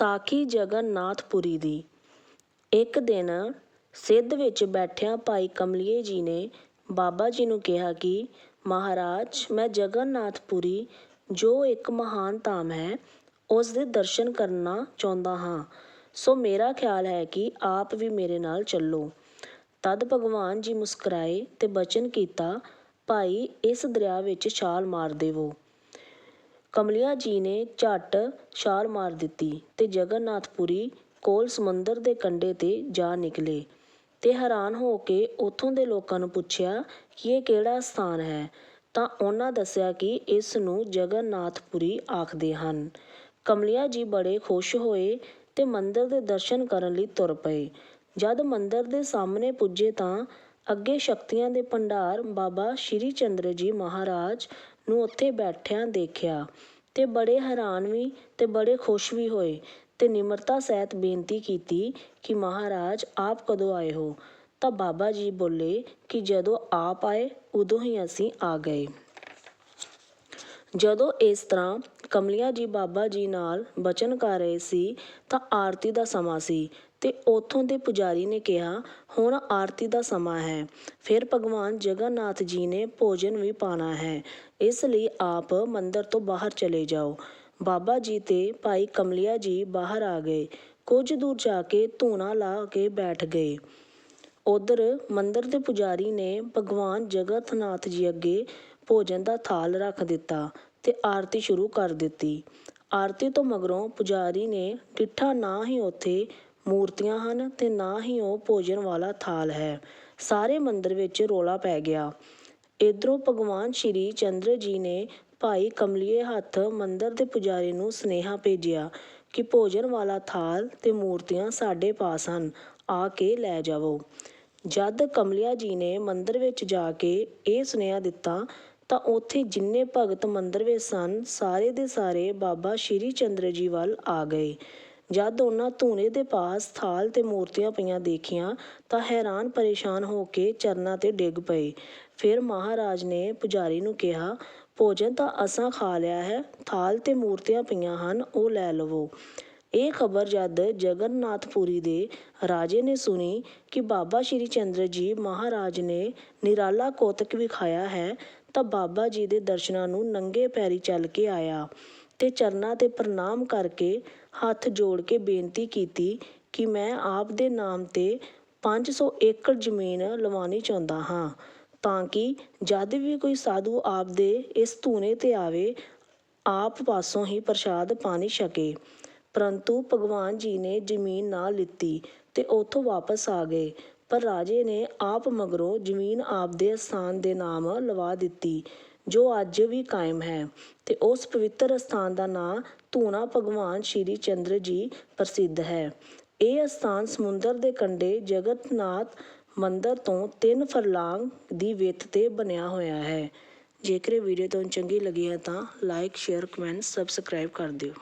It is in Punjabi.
ਸਾਖੀ ਜਗਨਨਾਥ ਪੁਰੀ ਦੀ। ਇੱਕ ਦਿਨ ਸਿੱਧ ਵਿੱਚ ਬੈਠਿਆਂ ਭਾਈ ਕਮਲੀਏ ਜੀ ਨੇ ਬਾਬਾ ਜੀ ਨੂੰ ਕਿਹਾ ਕਿ, ਮਹਾਰਾਜ, ਮੈਂ ਜਗਨਨਾਥ ਪੁਰੀ ਜੋ ਇੱਕ ਮਹਾਨ ਧਾਮ ਹੈ, ਉਸ ਦੇ ਦਰਸ਼ਨ ਕਰਨਾ ਚਾਹੁੰਦਾ ਹਾਂ। ਸੋ ਮੇਰਾ ਖਿਆਲ ਹੈ ਕਿ ਆਪ ਵੀ ਮੇਰੇ ਨਾਲ ਚੱਲੋ। ਤਦ ਭਗਵਾਨ ਜੀ ਮੁਸਕਰਾਏ ਤੇ ਬਚਨ ਕੀਤਾ, ਭਾਈ, ਇਸ ਦਰਿਆ ਵਿੱਚ ਛਾਲ ਮਾਰ ਦੇਵੋ। ਕਮਲਿਆ ਜੀ ਨੇ ਝੱਟ ਛਾਲ ਮਾਰ ਦਿੱਤੀ ਤੇ ਜਗਨਨਾਥਪੁਰੀ ਕੋਲ ਸਮੁੰਦਰ ਦੇ ਕੰਢੇ ਤੇ ਜਾ ਨਿਕਲੇ ਤੇ ਹੈਰਾਨ ਹੋ ਕੇ ਉੱਥੋਂ ਦੇ ਲੋਕਾਂ ਨੂੰ ਪੁੱਛਿਆ ਕਿ ਇਹ ਕਿਹੜਾ ਸਥਾਨ ਹੈ, ਤਾਂ ਉਹਨਾਂ ਦੱਸਿਆ ਕਿ ਇਸ ਨੂੰ ਜਗਨਨਾਥਪੁਰੀ ਆਖਦੇ ਹਨ। ਕਮਲਿਆ ਜੀ ਬੜੇ ਖੁਸ਼ ਹੋਏ ਤੇ ਮੰਦਰ ਦੇ ਦਰਸ਼ਨ ਕਰਨ ਲਈ ਤੁਰ ਪਏ। ਜਦ ਮੰਦਰ ਦੇ ਸਾਹਮਣੇ ਪੁੱਜੇ ਤਾਂ ਅੱਗੇ ਸ਼ਕਤੀਆਂ ਦੇ ਭੰਡਾਰ ਬਾਬਾ ਸ਼੍ਰੀ ਚੰਦਰ ਜੀ ਮਹਾਰਾਜ ਨੂੰ ਉੱਥੇ ਬੈਠਿਆਂ ਦੇਖਿਆ ਤੇ ਬੜੇ ਹੈਰਾਨ ਵੀ ਤੇ ਬੜੇ ਖੁਸ਼ ਵੀ ਹੋਏ ਤੇ ਨਿਮਰਤਾ ਸਹਿਤ ਬੇਨਤੀ ਕੀਤੀ ਕਿ ਮਹਾਰਾਜ ਆਪ ਕਦੋਂ ਆਏ ਹੋ? ਤਾਂ ਬਾਬਾ ਜੀ ਬੋਲੇ ਕਿ ਜਦੋਂ ਆਪ ਆਏ ਉਦੋਂ ਹੀ ਅਸੀਂ ਆ ਗਏ। ਜਦੋਂ ਇਸ ਤਰ੍ਹਾਂ ਕਮਲਿਆ ਜੀ ਬਾਬਾ ਜੀ ਨਾਲ ਬਚਨ ਕਰ ਰਹੇ ਸੀ, ਤਾਂ ਆਰਤੀ ਦਾ ਸਮਾਂ ਸੀ ਤੇ ਉਥੋਂ ਦੇ ਪੁਜਾਰੀ ਨੇ ਕਿਹਾ, ਹੁਣ ਆਰਤੀ ਦਾ ਸਮਾਂ ਹੈ। ਫਿਰ ਭਗਵਾਨ ਜਗਨਨਾਥ ਜੀ ਨੇ ਭੋਜਨ ਵੀ ਪਾਣਾ ਹੈ। ਇਸ ਲਈ ਆਪ ਮੰਦਰ ਤੋਂ ਬਾਹਰ ਚਲੇ ਜਾਓ। ਬਾਬਾ ਜੀ ਤੇ ਭਾਈ ਕਮਲਿਆ ਜੀ ਬਾਹਰ ਆ ਗਏ। ਕੁਝ ਦੂਰ ਜਾ ਕੇ ਧੂਣਾ ਲਾ ਕੇ ਬੈਠ ਗਏ। ਉਧਰ ਮੰਦਰ ਦੇ ਪੁਜਾਰੀ ਨੇ ਭਗਵਾਨ ਜਗਤਨਾਥ ਜੀ ਅੱਗੇ ਭੋਜਨ ਦਾ ਥਾਲ ਰੱਖ ਦਿੱਤਾ। ਤੇ ਆਰਤੀ ਸ਼ੁਰੂ ਕਰ ਦਿੱਤੀ। ਆਰਤੀ ਤੋਂ ਮਗਰੋਂ ਪੁਜਾਰੀ ਨੇ ਡਿੱਠਾ ਨਾ ਹੀ ਉੱਥੇ ਮੂਰਤੀਆਂ ਹਨ ਤੇ ਨਾ ਹੀ ਉਹ ਭੋਜਨ ਵਾਲਾ ਥਾਲ ਹੈ। ਸਾਰੇ ਮੰਦਰ ਵਿੱਚ ਰੌਲਾ ਪੈ ਗਿਆ। ਇੱਧਰੋਂ ਭਗਵਾਨ ਸ਼੍ਰੀ ਚੰਦਰ ਜੀ ਨੇ ਭਾਈ ਕਮਲੀਏ ਹੱਥ ਮੰਦਰ ਦੇ ਪੁਜਾਰੀ ਨੂੰ ਸੁਨੇਹਾ ਭੇਜਿਆ ਕਿ ਭੋਜਨ ਵਾਲਾ ਥਾਲ ਤੇ ਮੂਰਤੀਆਂ ਸਾਡੇ ਪਾਸ ਹਨ, ਆ ਕੇ ਲੈ ਜਾਵੋ। ਜਦ ਕਮਲੀਆ ਜੀ ਨੇ ਮੰਦਰ ਵਿੱਚ ਜਾ ਕੇ ਇਹ ਸੁਨੇਹਾ ਦਿੱਤਾ ਤਾਂ ਉੱਥੇ ਜਿੰਨੇ ਭਗਤ ਮੰਦਰ ਵਿੱਚ ਸਨ, ਸਾਰੇ ਦੇ ਸਾਰੇ ਬਾਬਾ ਸ਼੍ਰੀ ਚੰਦਰ ਜੀ ਵੱਲ ਆ ਗਏ। ਜਦ ਉਹਨਾਂ ਧੂਣੇ ਦੇ ਪਾਸ ਥਾਲ ਤੇ ਮੂਰਤੀਆਂ ਪਈਆਂ ਦੇਖੀਆਂ, ਤਾਂ ਹੈਰਾਨ ਪਰੇਸ਼ਾਨ ਹੋ ਕੇ ਚਰਨਾਂ ਤੇ ਡਿੱਗ ਪਏ। ਫਿਰ ਮਹਾਰਾਜ ਨੇ ਪੁਜਾਰੀ ਨੂੰ ਕਿਹਾ, ਭੋਜਨ ਤਾਂ ਅਸਾਂ ਖਾ ਲਿਆ ਹੈ, ਥਾਲ ਤੇ ਮੂਰਤੀਆਂ ਪਈਆਂ ਹਨ, ਉਹ ਲੈ ਲਵੋ। ਇਹ ਖਬਰ ਜਦ ਜਗਨਨਾਥਪੁਰੀ ਦੇ ਰਾਜੇ ਨੇ ਸੁਣੀ ਕਿ ਬਾਬਾ ਸ਼੍ਰੀ ਚੰਦਰ ਜੀ ਮਹਾਰਾਜ ਨੇ ਨਿਰਾਲਾ ਕੋਤਕ ਵਿਖਾਇਆ ਹੈ ਤਾਂ ਬਾਬਾ ਜੀ ਦੇ ਦਰਸ਼ਨਾਂ ਨੂੰ ਨੰਗੇ ਪੈਰੀ ਚੱਲ ਕੇ ਆਇਆ ਤੇ ਚਰਨਾਂ ਤੇ ਪ੍ਰਣਾਮ ਕਰਕੇ ਹੱਥ ਜੋੜ ਕੇ ਬੇਨਤੀ ਕੀਤੀ ਕਿ ਮੈਂ ਆਪ ਦੇ ਨਾਮ ਤੇ 500 ਏਕੜ ਜ਼ਮੀਨ ਲਵਾਉਣੀ ਚਾਹੁੰਦਾ ਹਾਂ, ਤਾਂ ਕਿ ਜਦ ਵੀ ਕੋਈ ਸਾਧੂ ਆਪ ਦੇ ਇਸ ਧੂਣੇ ਤੇ ਆਵੇ, ਆਪ ਪਾਸੋਂ ਹੀ ਪ੍ਰਸ਼ਾਦ ਪਾਣੀ ਛਕੇ ਪਰੰਤੂ ਭਗਵਾਨ ਜੀ ਨੇ ਜ਼ਮੀਨ ਨਾ ਲਿੱਤੀ ਤੇ ਉੱਥੋਂ ਵਾਪਸ ਆ ਗਏ। ਪਰ ਰਾਜੇ ਨੇ ਆਪ ਮਗਰੋਂ ਜ਼ਮੀਨ ਆਪ ਦੇ ਸਥਾਨ ਦੇ ਨਾਮ ਲਵਾ ਦਿੱਤੀ, ਜੋ ਅੱਜ ਵੀ ਕਾਇਮ ਹੈ। ਤੇ ਉਸ ਪਵਿੱਤਰ ਅਸਥਾਨ ਦਾ ਨਾਂ ਧੂਣਾ ਭਗਵਾਨ ਸ਼੍ਰੀ ਚੰਦਰ ਜੀ ਪ੍ਰਸਿੱਧ ਹੈ। ਇਹ ਅਸਥਾਨ ਸਮੁੰਦਰ ਦੇ ਕੰਢੇ ਜਗਤਨਾਥ ਮੰਦਰ ਤੋਂ 3 ਫਰਲਾਂਗ ਦੀ ਵਿੱਥ ਤੇ ਬਣਿਆ ਹੋਇਆ ਹੈ। ਜੇਕਰ ਇਹ ਵੀਡੀਓ ਤੁਹਾਨੂੰ ਚੰਗੀ ਲੱਗੀ ਹੈ ਤਾਂ ਲਾਈਕ ਸ਼ੇਅਰ ਕਮੈਂਟ ਸਬਸਕ੍ਰਾਈਬ ਕਰ ਦਿਓ।